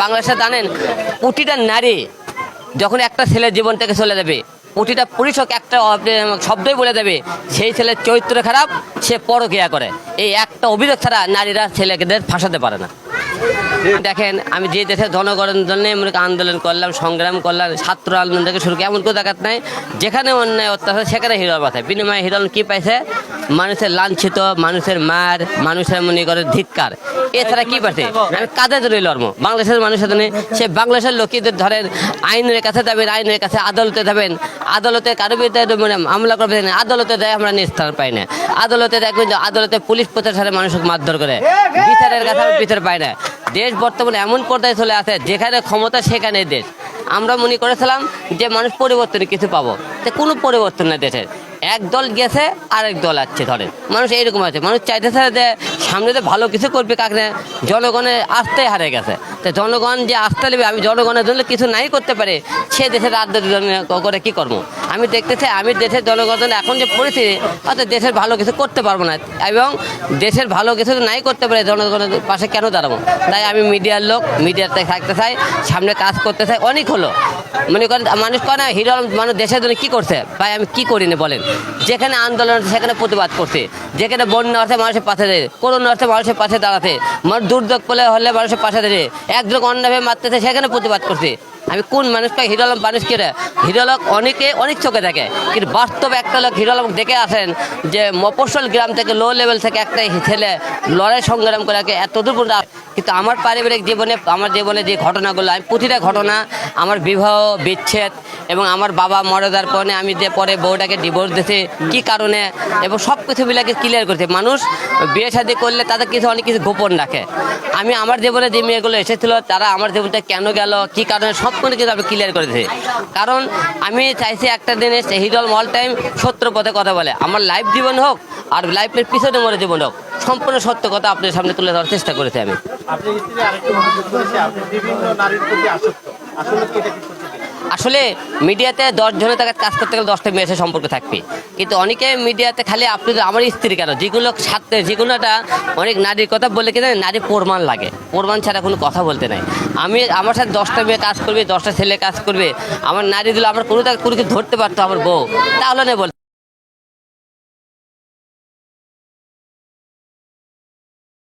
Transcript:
বাংলাদেশে জানেন প্রতিটা নারী যখন একটা ছেলের জীবন থেকে চলে যাবে, প্রতিটা পুরুষক একটা শব্দই বলে দেবে, সেই ছেলের চরিত্র খারাপ, সে পরকিয়া করে। এই একটা অভিযোগ ছাড়া নারীরা ছেলেদের ফাঁসাতে পারে না। দেখেন, আমি যে দেশের জনগণের জন্য মনে আন্দোলন করলাম, সংগ্রাম করলাম, ছাত্র আন্দোলন থেকে শুরু এমন কোনো জায়গাত নাই, যেখানে অন্যায় অত্যাচার, সেখানে হিরোর মাথায় বিনিময়ে হিরোল কি পাইছে? মানুষের লাঞ্ছিত, মানুষের মার, মানুষের মনে করে ধিক্কার। এছাড়া কি পাচ্ছে আমি কাদের জন্য লড়বো? বাংলাদেশের মানুষের জন্য, সে বাংলাদেশের লোকেদের ধরেন, আইনের কাছে যাবেন, আইনের কাছে আদালতে যাবেন, আদালতে কারও বিরুদ্ধে মানে মামলা করবেন আদালতে দেয় আমরা নিস্তার পাই না। আদালতে দেখবেন আদালতে পুলিশ প্রশাসনের মানুষকে মারধর করে। বিচারের কাছে বিচার পাই না। দেশ বর্তমানে এমন পর্যায়ে চলে আছে, যেখানে ক্ষমতা সেখানে দেশ। আমরা মনে করেছিলাম যে মানুষ পরিবর্তনে কিছু পাবো। তো কোনো পরিবর্তন নেই দেশের। এক দল গেছে, আরেক দল আছে ধরেন। মানুষ এইরকম আছে। মানুষ চাইতেছে যে সামনে যে ভালো কিছু করবে, কাকে জনগণের আস্থাই হারে গেছে। তো জনগণ যে আস্থা নেবে, আমি জনগণের জন্য কিছু নাই করতে পারে, সে দেশের রাজনীতি করে কি করব। আমি দেখতে চাই আমি দেশের জনগণের এখন যে পরিস্থিতি, অর্থাৎ দেশের ভালো কিছু করতে পারব না, এবং দেশের ভালো কিছু নাই করতে পারে জনগণের পাশে কেন দাঁড়াবো? তাই আমি মিডিয়ার লোক মিডিয়াতে থাকতে চাই, সামনে কাজ করতে চাই, অনেক হলো। মনে করেন, মানুষ কয় না, হিরো মানুষ দেশের জন্য কী করছে? ভাই, আমি কি করিনি বলেন? যেখানে আন্দোলন সেখানে প্রতিবাদ করছে। যেখানে বন্যা আছে, মানুষের পাশে দেয় করোনা আছে, মানুষের পাশে দাঁড়াতে। মানুষ দুর্যোগ পেলে হলে মানুষের পাশে দেয় একজন অন্যভাবে মারতেছে সেখানে প্রতিবাদ করছে। আমি কোন মানুষকে, হিরো আলম মানুষ কে হিরো আলম অনেকে, অনেক চোখে দেখে। কিন্তু বাস্তবে একটা লোক হিরো দেখে আসেন যে মফস্বল গ্রাম থেকে লো লেভেল থেকে একটা ছেলে লড়াই সংগ্রাম করে এত দূর পর্যন্ত কিন্তু আমার পারিবারিক জীবনে, আমার জীবনে যে ঘটনাগুলো, আমি প্রতিটা ঘটনা, আমার বিবাহ, বিচ্ছেদ এবং আমার বাবা মরে যাওয়ার পরে আমি যে পরে বউটাকে ডিভোর্স দিয়েছি, কি কারণে? এবং সব কিছু মিলাকে ক্লিয়ার করছে। মানুষ বিয়ে শাদী করলে তাদের কিছু, অনেক কিছু গোপন রাখে। আমি আমার জীবনে যে মেয়েগুলো এসেছিল, তারা আমার জীবনটা কেন গেল, কি কারণে, সব কোনো কিন্তু আপনি ক্লিয়ার করেছি কারণ আমি চাইছি একটা দিনে হিরল মল টাইম সত্য পথে কথা বলে। আমার লাইফ জীবন হোক আর লাইফের পিছনে মরে জীবন হোক, সম্পূর্ণ সত্য কথা আপনার সামনে তুলে ধরার চেষ্টা করেছি আমি। আসলে আসলে মিডিয়াতে দশ জনের তাকে কাজ করতে গেলে দশটা মেয়ের সম্পর্ক থাকবে। কিন্তু অনেকে মিডিয়াতে খালি আপনি আমার স্ত্রী কেন? যেগুলো সাথে, যেগুলোটা অনেক নারীর কথা বলে কিনা নারী প্রমাণ লাগে। প্রমাণ ছাড়া কোনো কথা বলতে নাই। আমি আমার সাথে দশটা মেয়ে কাজ করবে, দশটা ছেলে কাজ করবে। আমার নারী আমার কোনো তাকে কোনো ধরতে পারতো আমার বউ। তাহলে বল